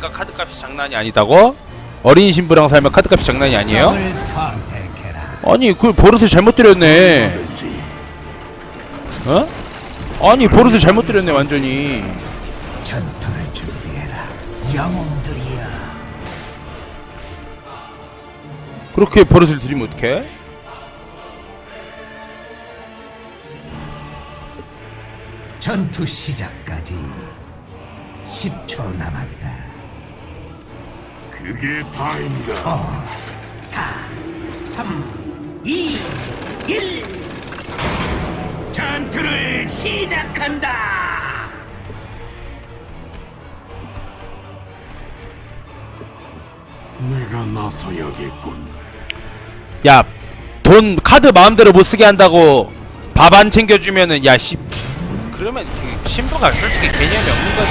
살아보니까 카드값이 장난이 아니다고? 어린 신부랑 살면 카드값이 장난이 아니에요? 아니 그 버릇을 잘못 들였네 어? 아니 버릇을 잘못 들였네 완전히 전투를 준비해라. 영웅들이여. 그렇게 버릇을 들이면 어떡해? 전투 시작까지 10초 남았다. 그게. 5, 4, 3, 2, 1. 전투를 시작한다. 내가 나서야겠군. 야 돈 카드 마음대로 못 쓰게 한다고 밥 안 챙겨주면은 야씨 그러면 그 신부가 솔직히 개념이 없는 거지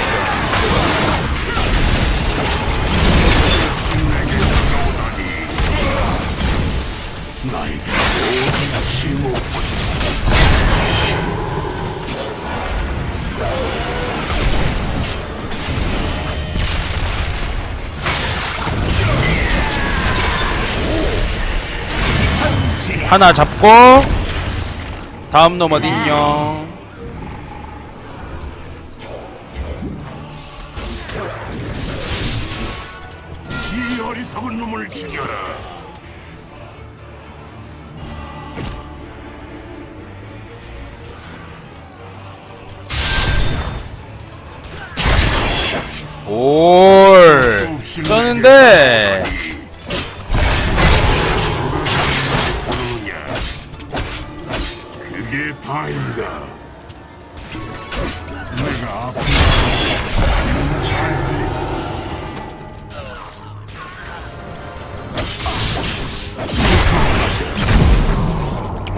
하나 잡고 다음 놈 어딨냐 이 어리석은 놈을 죽여라. 올. 쩌는데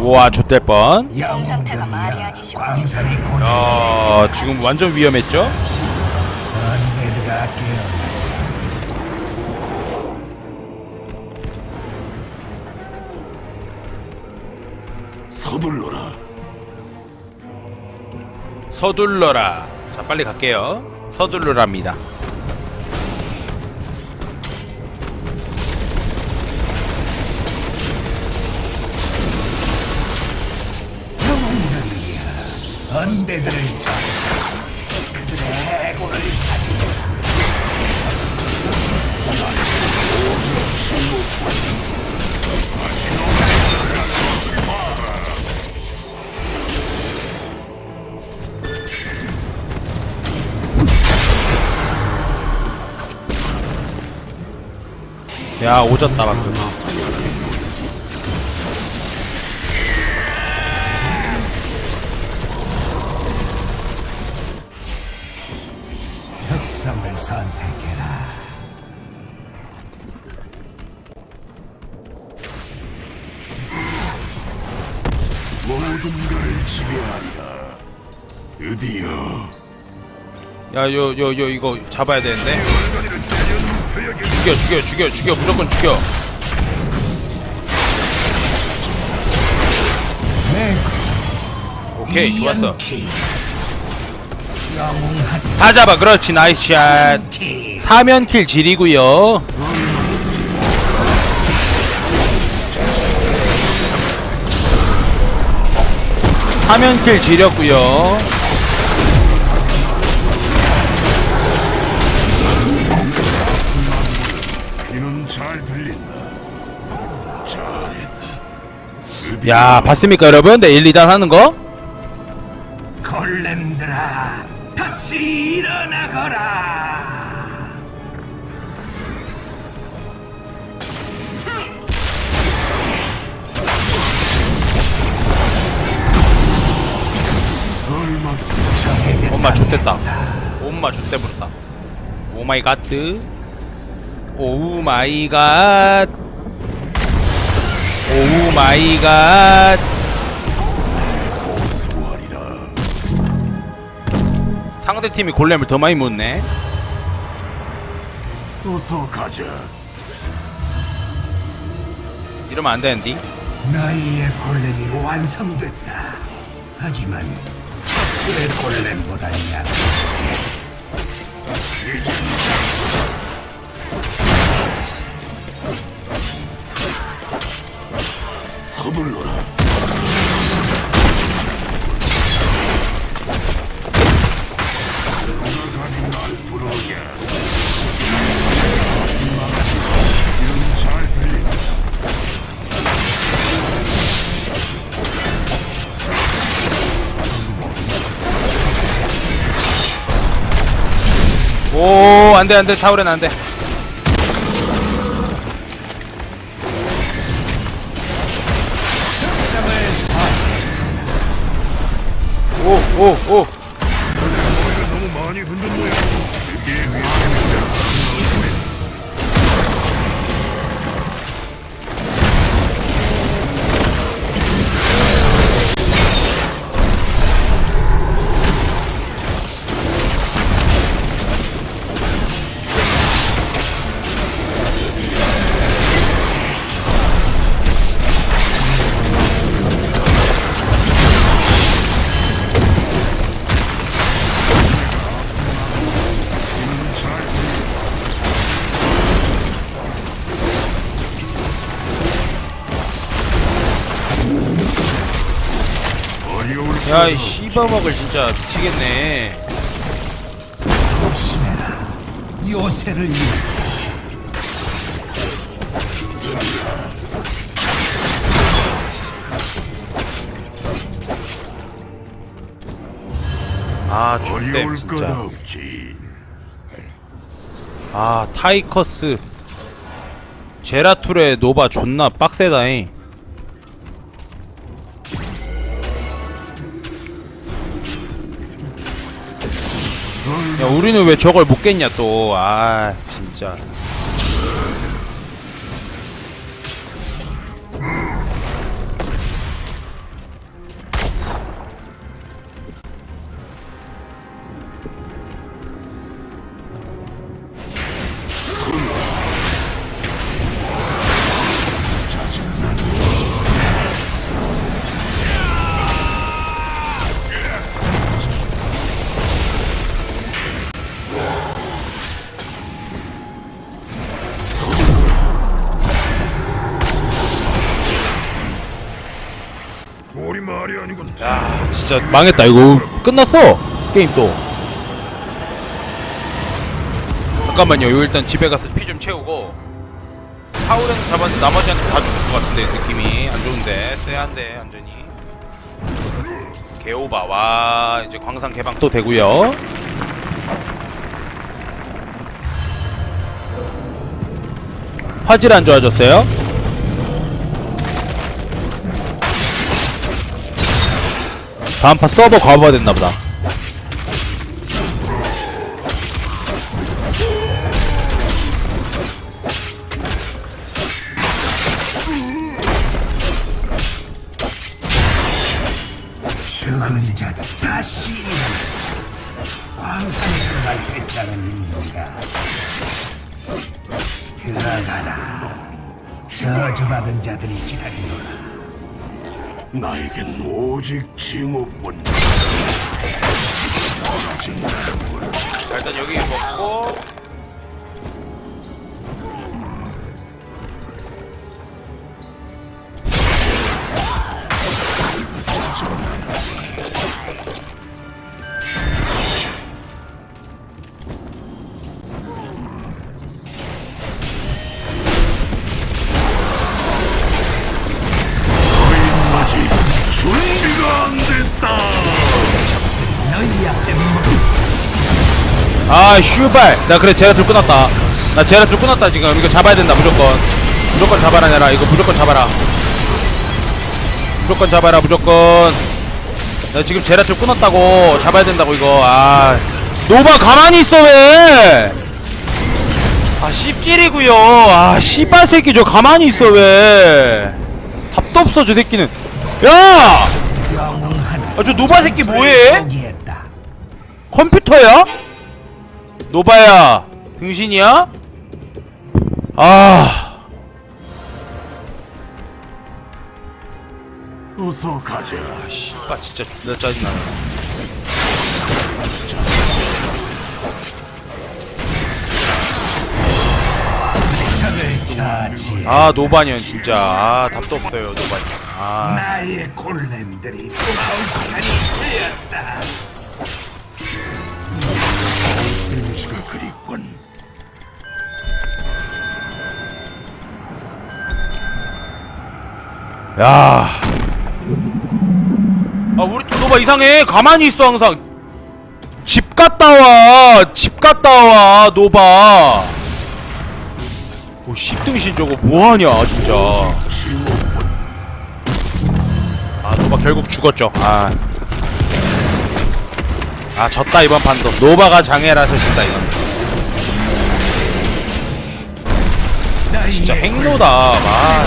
우와 좆될 뻔 영웅들이여. 상태가 말이 아니시군요. 광산이 곧 야, 지금 완전 위험했죠? 깨어. 서둘러라. 서둘러라. 자, 빨리 갈게요. 서둘러랍니다. 언베드를 찾아. 그들의 해골을 찾으라. 야, 오졌다, 방금. 야, 요, 요, 요, 이거 잡아야 되는데. 죽여, 죽여, 죽여, 죽여, 무조건 죽여. 오케이, 좋았어. 다 잡아, 그렇지, 나이스 샷. 키. 사면킬 질이구요. 사면킬 지렸구요. 야, 봤습니까, 여러분? 내 1, 2단 하는 거? 골렘들아, 다시 일어나거라. 엄마 좆됐다. 엄마 좆대버렸다. 오마이 갓드. 오우 마이 갓. 오우 마이 갓. 수월이라. 상대 팀이 골렘을 더 많이 묻네. 어서 가자. 이러면 안 되는디. 너희의 골렘이 완성됐다. 하지만 척들의 골렘보다 약 서둘러라. 오 안돼 안돼 타오렌 안돼 오 오 야이 씨바먹을 진짜 미치겠네. 조심해라. 요새를 잃아 존댐 것 진짜. 없지. 아 타이커스. 제라툴의 노바 존나 빡세다잉 야 우리는 왜 저걸 못 깼냐 또 아 진짜 진짜 망했다. 이거 끝났어? 게임 또. 잠깐만요. 이거 일단 집에 가서 피 좀 채우고. 타오렌 잡았는데 나머지한테 다 죽을 것 같은데 느낌이. 안 좋은데. 쎄한데 완전히. 개오바. 와 이제 광산 개방 또 되고요. 화질 안 좋아졌어요? 다음 파 서버 과부하 됐나 보다. 죽은 자들 다시 일어나. 광산에서 날 배차는 인류가 들어가라. 저주받은 자들이 기다리노라. 나에겐 오직 징후뿐. 자, 일단 여기 먹고 아 슈발. 나 그래 제라툴 끊었다. 나 제라툴 끊었다 지금. 이거 잡아야 된다 무조건. 무조건 잡아라 내라. 이거 무조건 잡아라. 무조건 잡아라 무조건. 나 지금 제라툴 끊었다고 잡아야 된다고 이거. 아. 노바 가만히 있어 왜 아 씹질이구요. 아 씨발 새끼 저 가만히 있어 왜? 답도 없어 저 새끼는. 야! 아 저 노바 새끼 뭐해? 컴퓨터야? 노바야 등신이야? 아 어서 가자. 씨발 진짜 존나 짜증나네 처치. 아 노바년 진짜 아 답도 없어요 노바년 아 나의 골렘들이 돌아올 시간이 되었다. 그립군. 야. 아, 우리 도도바 이상해. 가만히 있어, 항상. 집 갔다 와. 집 갔다 와, 노바. 오, 씹등신 저거 뭐 하냐, 진짜. 아, 노바 결국 죽었죠. 아. 아, 졌다, 이번 판도. 노바가 장애라서 진다, 이건. 진짜 행로다. 아,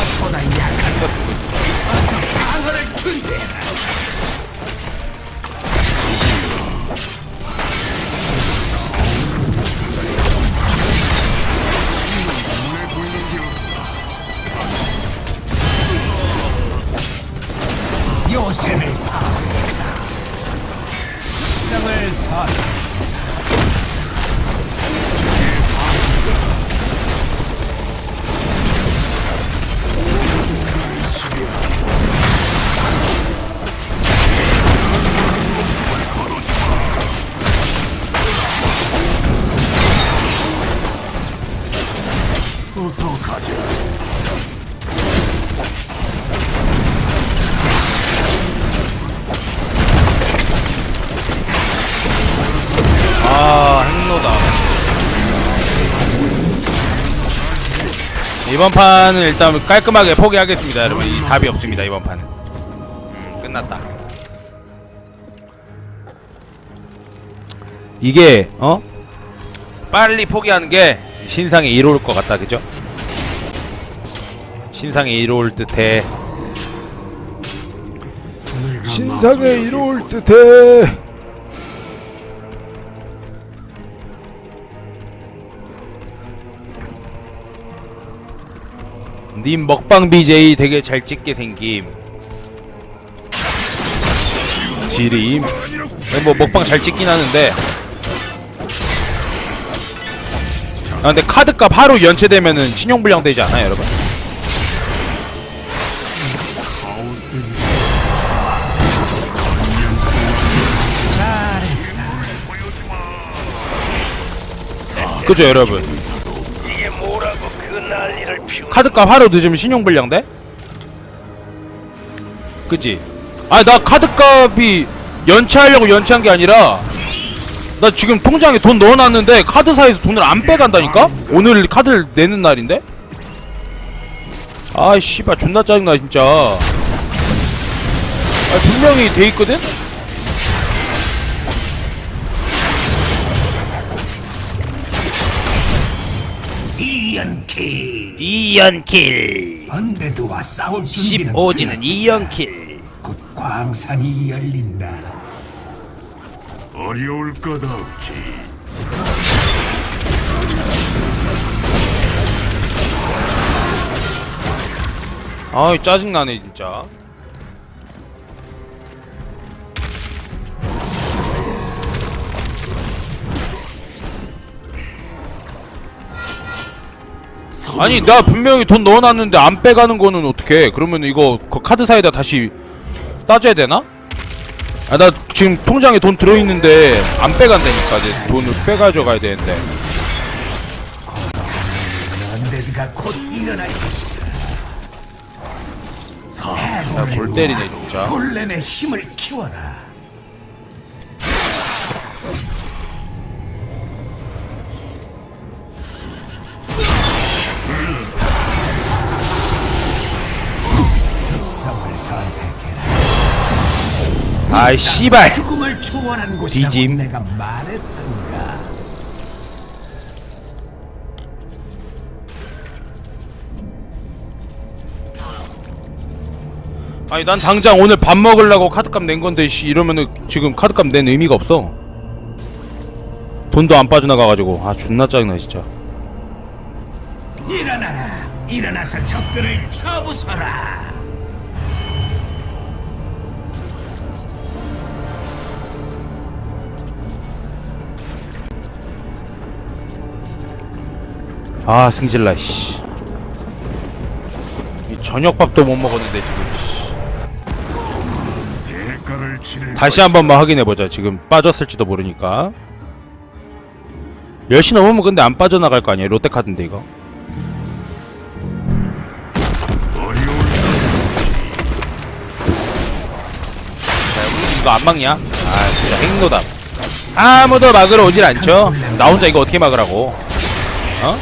파괴했다. 성을 선. 어서 가자. 이번 판은 일단 깔끔하게 포기하겠습니다, 여러분. 이 답이 없습니다, 이번 판은. 음, 끝났다. 이게, 어? 빨리 포기하는 게 신상에 이로울 것 같다, 그죠? 신상에 이로울 듯해. 신상에 이로울 듯해. 님 먹방 BJ 되게 잘 찍게 생김. 지림. 네, 뭐 먹방 잘 찍긴 하는데. 아 근데 카드값 하루 연체되면은 신용불량 되지 않아요, 여러분? 그죠, 여러분? 이게 뭐라고 그 난리를 피우. 카드값 하루 늦으면 신용불량 돼? 그치? 아니 나 카드값이 연체하려고 연체한 게 아니라 나 지금 통장에 돈 넣어놨는데 카드사에서 돈을 안 빼간다니까? 오늘 카드를 내는 날인데? 아 씨발 존나 짜증나 진짜 아 분명히 돼있거든? 이연킬. 2연킬 언데드와 싸울 준비는 15지는 되었다. 2연킬 곧 광산이 열린다. 어려울 것 없지. 아이 짜증나네 진짜 아니 나 분명히 돈 넣어놨는데 안 빼가는 거는 어떻게 그러면 이거 그 카드사에다 다시 따져야 되나? 아 나 지금 통장에 돈 들어있는데 안 빼간다니까 내 돈을 빼가져 가야 되는데 곧 일어날 것이다. 야, 골 때리네 진짜 골렘의 힘을 키워라. 특성을 선택해라. 아이 씨발 죽음을 초월한 곳이라고 뒤짐. 내가 말했던가. 아니 난 당장 오늘 밥 먹으려고 카드값 낸 건데 씨 이러면은 지금 카드값 낸 의미가 없어 돈도 안 빠져나가가지고 아 존나 짜증나 진짜 일어나라. 일어나서 적들을 쳐부숴라. 아 승질나 씨. 이 저녁밥도 못 먹었는데 지금 씨. 다시 한 번만 확인해보자. 지금 빠졌을지도 모르니까. 10시 넘으면 근데 안 빠져나갈 거 아니야 롯데카드인데 이거? 이거 안 막냐? 아 진짜 행노다. 아무도 막으러 오질 않죠? 나 혼자 이거 어떻게 막으라고? 어?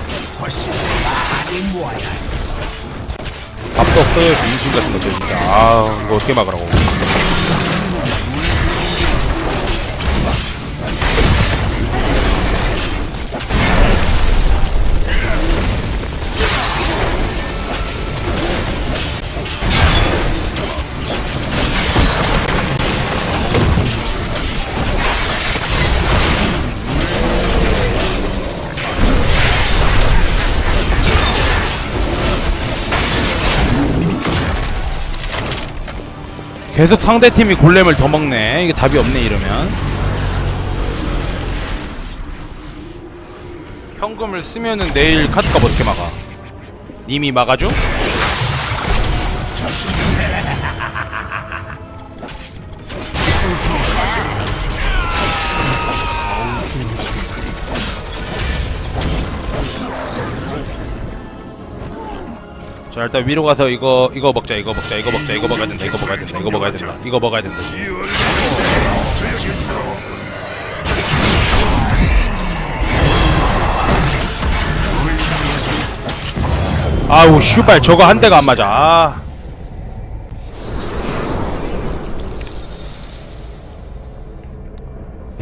밥도 없어요 민심 같은 거죠 진짜. 아 이거 어떻게 막으라고 계속 상대팀이 골렘을 더 먹네. 이게 답이 없네 이러면. 현금을 쓰면은 내일 카드값 어떻게 막아? 님이 막아줘? 자 일단 위로 가서 이거 이거 먹자 이거 먹자 이거 먹자 이거 먹어야 된다 이거 먹어야 된다 이거 먹어야 된다 이거 먹어야 된다. 아우 슈발 저거 한 대가 안 맞아. 아.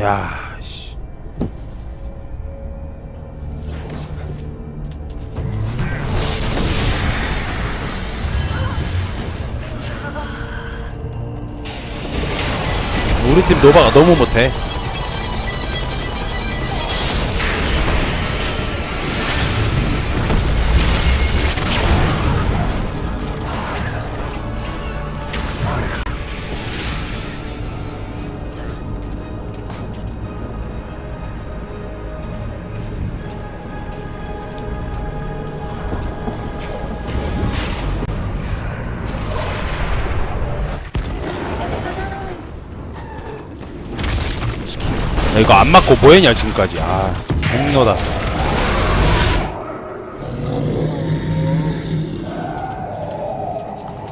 야 우리 팀 노바가 너무 못해 이거 안 맞고 뭐했냐 지금까지. 아 행노다.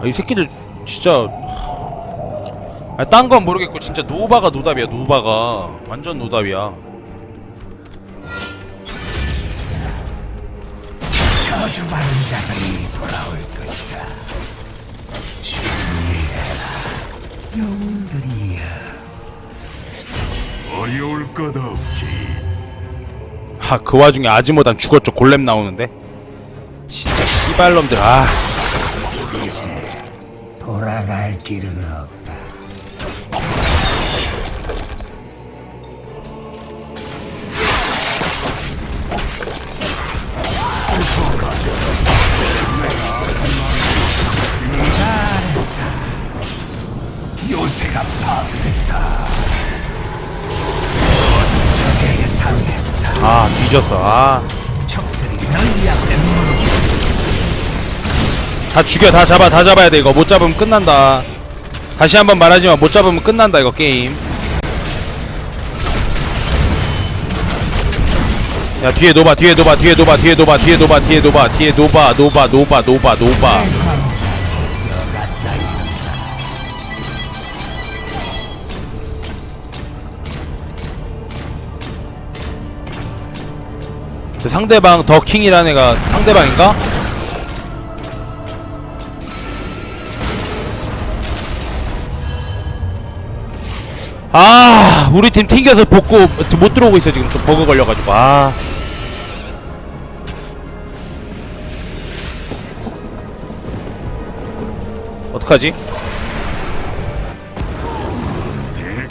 아, 이 새끼들 진짜. 아, 딴 건 모르겠고 진짜 노바가 노답이야 노바가. 완전 노답이야. 저주받은 자들이 돌아올 것이다. 주의해라 어려울 것 없지. 아그 와중에 아지모단 죽었죠. 골렘 나오는데. 진짜 씨발놈들 아. 이제 돌아갈 길은 없다 아 뒤졌어 아. 다 죽여 다 잡아 다 잡아야 돼 이거. 못 잡으면 끝난다. 다시 한번 말하지만 못 잡으면 끝난다 이거 게임. 야 뒤에 노바 뒤에 노바 뒤에 노바 뒤에 노바 뒤에 노바 뒤에 노바 뒤에 노바 노바 노바 노바 노바 그 상대방 더킹이라는 애가 상대방인가? 아 우리 팀 튕겨서 복구 못 들어오고 있어 지금 좀 버그 걸려가지고. 아. 어떡하지?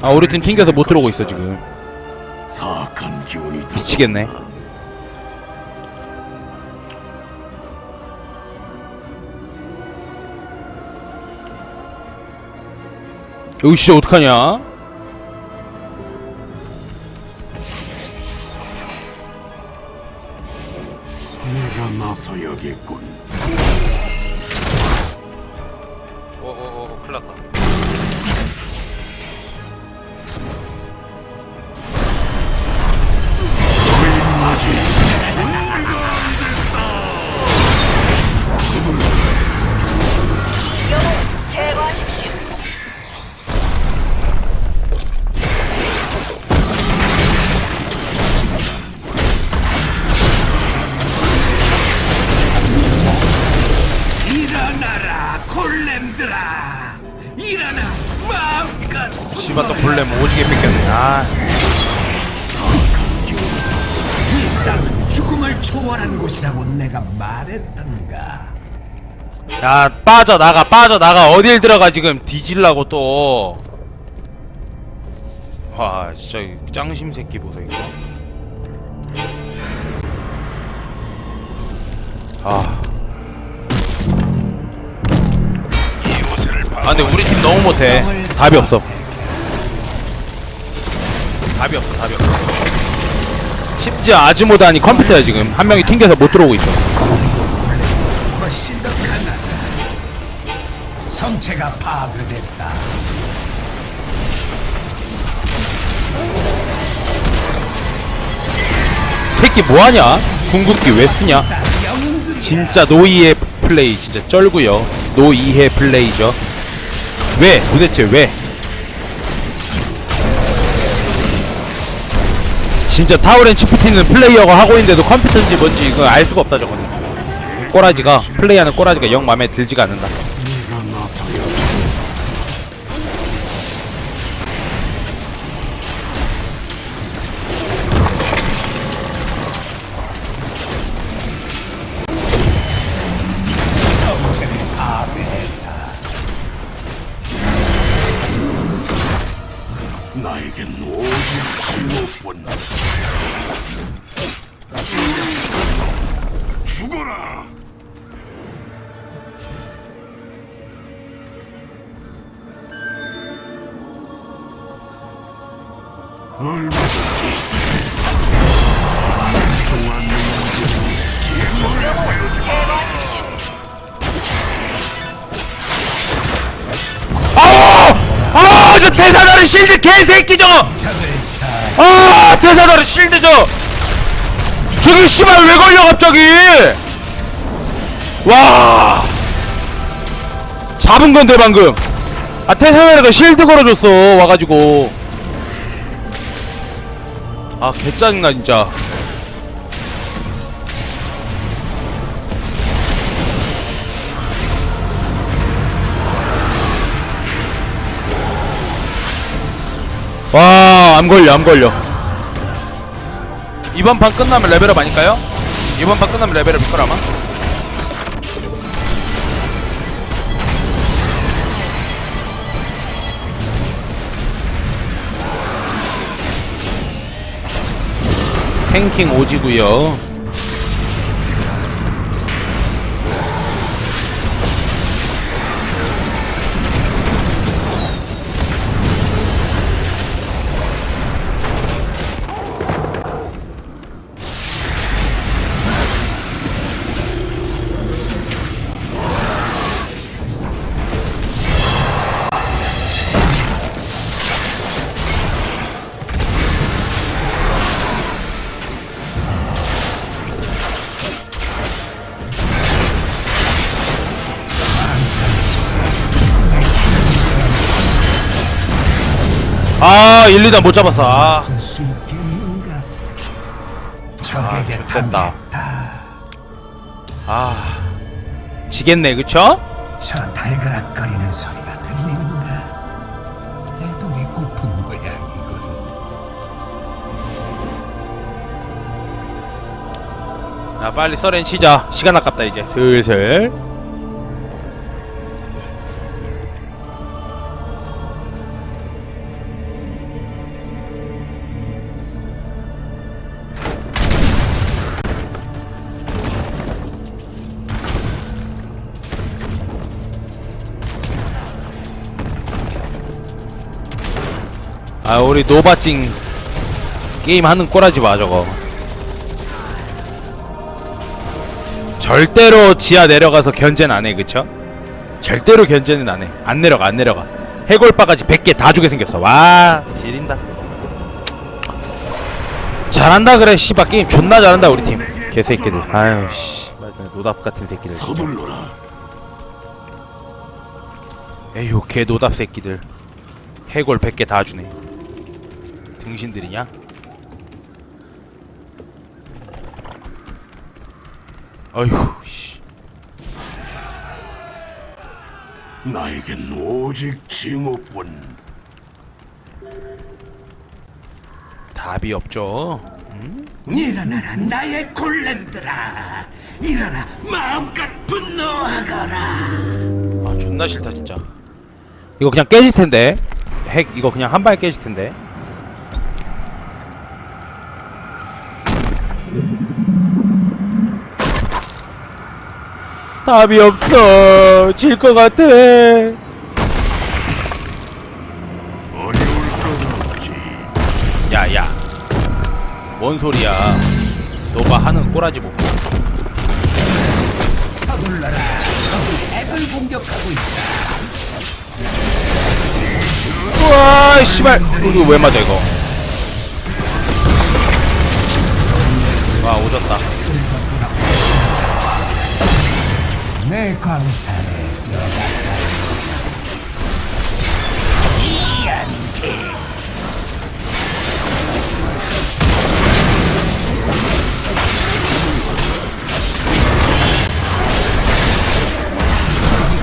아 우리 팀 튕겨서 못 들어오고 있어 지금. 미치겠네 여기 진짜 어떡하냐? 씨발 또 볼렘 오지게 뺏겼네. 아. 죽음을 초월한 곳이라고 내가 말했던가. 야 빠져 나가 빠져 나가. 어딜 들어가 지금? 뒤질라고 또와 진짜 이 짱심 새끼 보소 이거. 아. 아 근데 우리 팀 너무 못해. 답이 없어 답이 없어 답이 없어 심지어 아즈모다니 컴퓨터야 지금 한 명이 튕겨서 못 들어오고 있어 훨씬 더 강하다. 성체가 파괴됐다. 새끼 뭐하냐? 궁극기 왜 쓰냐? 진짜 노이의 플레이 진짜 쩔구요 노이해 플레이죠 왜? 도대체 왜? 진짜 타우렌 치프티는 플레이어가 하고 있는데도 컴퓨터인지 뭔지 이거 알 수가 없다 저거는. 꼬라지가 플레이하는 꼬라지가 영 맘에 들지가 않는다 아우! 저 대사다리 실드 개새끼 저거! 적을 차아 대사다리 실드 저! 저기 씨발 왜 걸려 갑자기! 와! 잡은 건데 방금! 아 대사다리가 실드 걸어줬어 와가지고 아 개짜증나 진짜 와, 안 걸려, 안 걸려. 이번 판 끝나면 레벨업 아닐까요? 이번 판 끝나면 레벨업일 걸 아마? 탱킹 오지구요. 아, 1, 2단 못 잡았어. 아, 쓸수 있겠는가? 아 적에게 죽겠다. 아, 지겠네, 그쵸? 저 달그락거리는 소리가 들리는가? 내 돌이 고픈 모양이군. 야, 빨리 써렌 치자. 시간 아깝다, 이제. 슬슬. 우리 노바찡 게임 하는 꼬라지 마, 저거. 절대로 지하 내려가서 견제는 안 해, 그쵸? 절대로 견제는 안 해. 안 내려가, 안 내려가. 해골바가지 100개 다 주게 생겼어. 와, 지린다. 잘한다 그래, 씨발 게임 존나 잘한다 우리 팀. 개새끼들. 아유 씨, 노답 같은 새끼들. 서둘러라 에휴, 개 노답 새끼들. 해골 100개 다 주네. 등신들이냐? 어휴, 씨. 나에겐 오직 증오뿐 답이 없죠. 일어나라 나의 골렘들아 일어나 마음껏 분노하거라 아 존나 싫다 진짜. 이거 그냥 깨질 텐데. 핵 이거 그냥 한 방에 깨질 텐데. 답이 없어. 질 것 같아. 야야. 뭔 소리야? 너가 하는 꼬라지 보고. 서둘러라 적이 핵을 공격하고 있다 우와 씨발. 이거 왜 맞아 이거? 와 오졌다. 내 광산에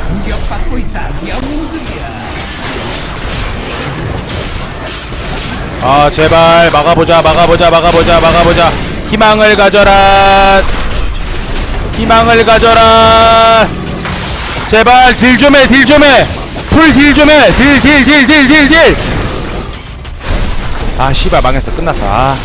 공격받고 있다. 영웅들이야? 아 제발. 막아보자 막아보자 막아보자 막아보자. 희망을 가져라 희망을 가져라. 제발 딜 좀 해 딜 좀 해. 풀 딜 좀 해. 딜 딜 딜 딜 딜딜 아 씨발 망했어. 끝났어 아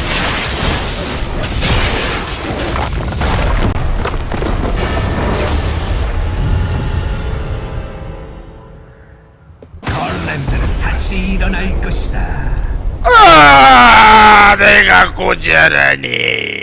일어날 것이다. 아, 내가 고자라니